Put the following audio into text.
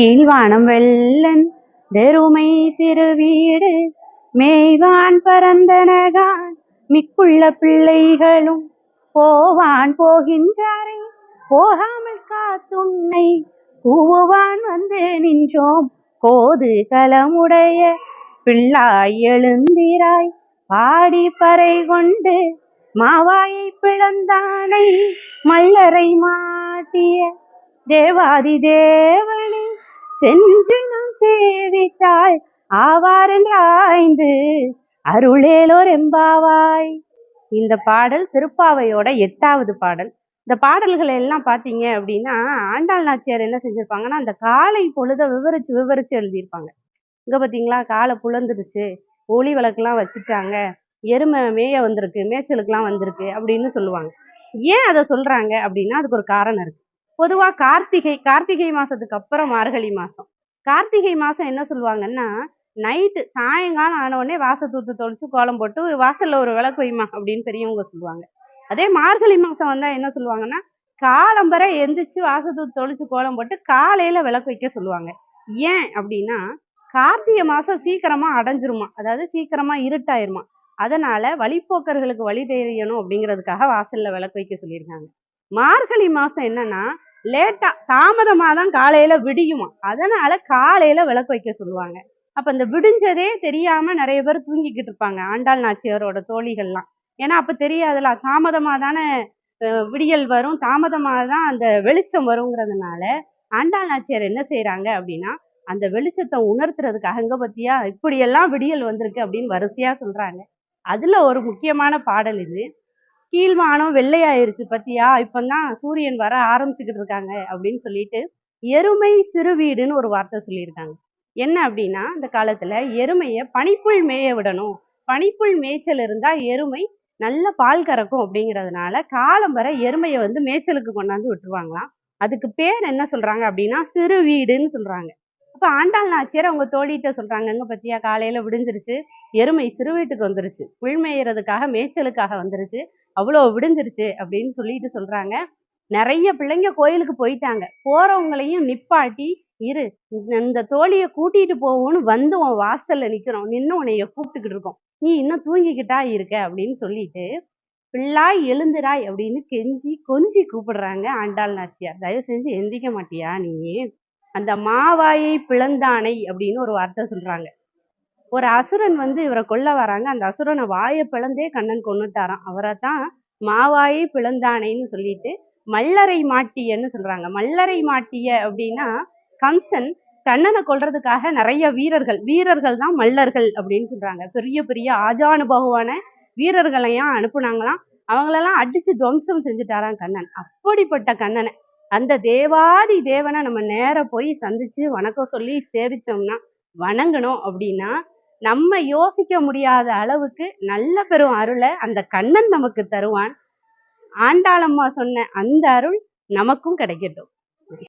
கீழ்வானம் வெள்ளன் தெருமை திருவீடு மேய்வான் பரந்தனகான் மிக்குள்ள பிள்ளைகளும் போவான் போகின்றாரே. போகாமல் காத்துன்னை கூவுவான் வந்து நின்றோம். கோது கலமுடைய பிள்ளாய் எழுந்திராய். பாடி பறை கொண்டு மாவாயை பிளந்தானை மல்லரை மாட்டிய தேவாதி தேவனை. சென்று நாம் சேவித்தாய் ஆவாரென்றாய்ந்து அருளேலோர் எம்பாவாய் இந்த பாடல் திருப்பாவையோட எட்டாவது பாடல். இந்த பாடல்களை எல்லாம் பார்த்தீங்க அப்படின்னா ஆண்டாள் நாச்சியார் என்ன செஞ்சிருப்பாங்கன்னா அந்த காலை பொழுத விவரிச்சு விவரிச்சு எழுதியிருப்பாங்க. இங்க பார்த்தீங்களா காலை புலந்துருச்சு ஒளி விளக்குலாம் வச்சுட்டாங்க எருமை மேய வந்திருக்கு மேய்ச்சலுக்குலாம் வந்திருக்கு அப்படின்னு சொல்லுவாங்க. ஏன் அதை சொல்றாங்க அப்படின்னா அதுக்கு ஒரு காரணம் இருக்கு. பொதுவா கார்த்திகை கார்த்திகை மாசத்துக்கு அப்புறம் மார்கழி மாசம். கார்த்திகை மாசம் என்ன சொல்லுவாங்கன்னா நைட்டு சாயங்காலம் ஆன உடனே வாச தூத்து தொளிச்சு கோலம் போட்டு வாசல்ல ஒரு விளக்கு வைமா அப்படின்னு பெரியவங்க சொல்லுவாங்க. அதே மார்கழி மாசம் வந்தா என்ன சொல்லுவாங்கன்னா காலம்பரை எந்திரிச்சு வாசத்தூத்து தொழிச்சு தொளிச்சு கோலம் போட்டு காலையில விளக்கு வைக்க சொல்லுவாங்க. ஏன் அப்படின்னா கார்த்திகை மாசம் சீக்கிரமா அடைஞ்சிருமா அதாவது சீக்கிரமா இருட்டாயிருமா. அதனால வழிப்போக்கர்களுக்கு வழி தெரியணும் அப்படிங்கிறதுக்காக வாசல்ல விளக்கு வைக்க சொல்லியிருக்காங்க. மார்கழி மாசம் என்னன்னா லேட்டா தாமதமாக தான் காலையில் விடியுமா? அதனால காலையில் விளக்கு வைக்க சொல்லுவாங்க. அப்போ இந்த விடிஞ்சதே தெரியாமல் நிறைய பேர் தூங்கிக்கிட்டு இருப்பாங்க ஆண்டாள் நாச்சியாரோட தோழிகள்லாம். ஏன்னா அப்போ தெரியாதுல தாமதமாக தானே விடியல் வரும் தாமதமாக தான் அந்த வெளிச்சம் வருங்கிறதுனால ஆண்டாள் நாச்சியார் என்ன செய்கிறாங்க அப்படின்னா அந்த வெளிச்சத்தை உணர்த்துறதுக்காக அங்கே பற்றியா இப்படியெல்லாம் விடியல் வந்திருக்கு அப்படின்னு வரிசையாக சொல்கிறாங்க அதில் ஒரு முக்கியமான பாடல் இது. கீழ்வானம் வெள்ளையாயிருச்சு பத்தியா? இப்பந்தான் சூரியன் வர ஆரம்பிச்சுக்கிட்டு இருக்காங்க அப்படின்னு சொல்லிட்டு எருமை சிறுவீடுன்னு ஒரு வார்த்தை சொல்லியிருக்காங்க. என்ன அப்படின்னா இந்த காலத்துல எருமையை பனிப்புள் மேய விடணும். பனிப்புள் மேய்ச்சல் இருந்தா எருமை நல்ல பால் கறக்கும் அப்படிங்கிறதுனால காலம் வர எருமையை வந்து மேய்ச்சலுக்கு கொண்டாந்து விட்டுருவாங்களாம். அதுக்கு பேர் என்ன சொல்றாங்க அப்படின்னா சிறு வீடுன்னு சொல்றாங்க. இப்போ ஆண்டாள் நாச்சியார் அவங்க தோழிகிட்ட சொல்றாங்க எங்க பத்தியா? காலையில விடிஞ்சிருச்சு. எருமை சிறு வீட்டுக்கு வந்துருச்சு. புல் மேயறதுக்காக மேய்ச்சலுக்காக வந்துருச்சு. அவ்வளோ விடிஞ்சிருச்சு அப்படின்னு சொல்லிட்டு சொல்றாங்க. நிறைய பிள்ளைங்க கோயிலுக்கு போயிட்டாங்க. போறவங்களையும் நிப்பாட்டி இரு இந்த- தோழியை கூட்டிட்டு போவோம்னு வந்து உன் வாசல்ல நிக்கிறோம். நின்று உன்னைய கூப்பிட்டுக்கிட்டு இருக்கோம். நீ இன்னும் தூங்கிக்கிட்டா இருக்க அப்படின்னு சொல்லிட்டு பிள்ளாய் எழுந்துராய் அப்படின்னு கெஞ்சி கொஞ்சி கூப்பிடுறாங்க ஆண்டாள் நாச்சியார். தயவு செஞ்சு எந்திக்க மாட்டியா நீ? அந்த மாவாயை பிளந்தானை அப்படின்னு ஒரு வார்த்தை சொல்றாங்க. ஒரு அசுரன் வந்து இவரை கொல்ல வராங்க. அந்த அசுரனை வாயை பிளந்தே கண்ணன் கொண்டுட்டாராம் அவரை தான் மாவாயை பிளந்தானைன்னு சொல்லிட்டு மல்லரை மாட்டியன்னு சொல்றாங்க. மல்லரை மாட்டிய அப்படின்னா கம்சன் கண்ணனை கொல்றதுக்காக நிறைய வீரர்கள் வீரர்கள் தான் மல்லர்கள் அப்படின்னு சொல்றாங்க. பெரிய பெரிய ஆஜானுபகுவான வீரர்களையும் அனுப்புனாங்களாம். அவங்களெல்லாம் அடிச்சு துவம்சம் செஞ்சுட்டாராம் கண்ணன். அப்படிப்பட்ட கண்ணனை அந்த தேவாதி தேவனை நம்ம நேர போய் சந்திச்சு வணக்கம் சொல்லி சேவிச்சோம்னா வணங்கணும் அப்படின்னா நம்ம யோசிக்க முடியாத அளவுக்கு நல்ல பெரும் அருளை அந்த கண்ணன் நமக்கு தருவான். ஆண்டாளம்மா சொன்ன அந்த அருள் நமக்கும் கிடைக்கட்டும்.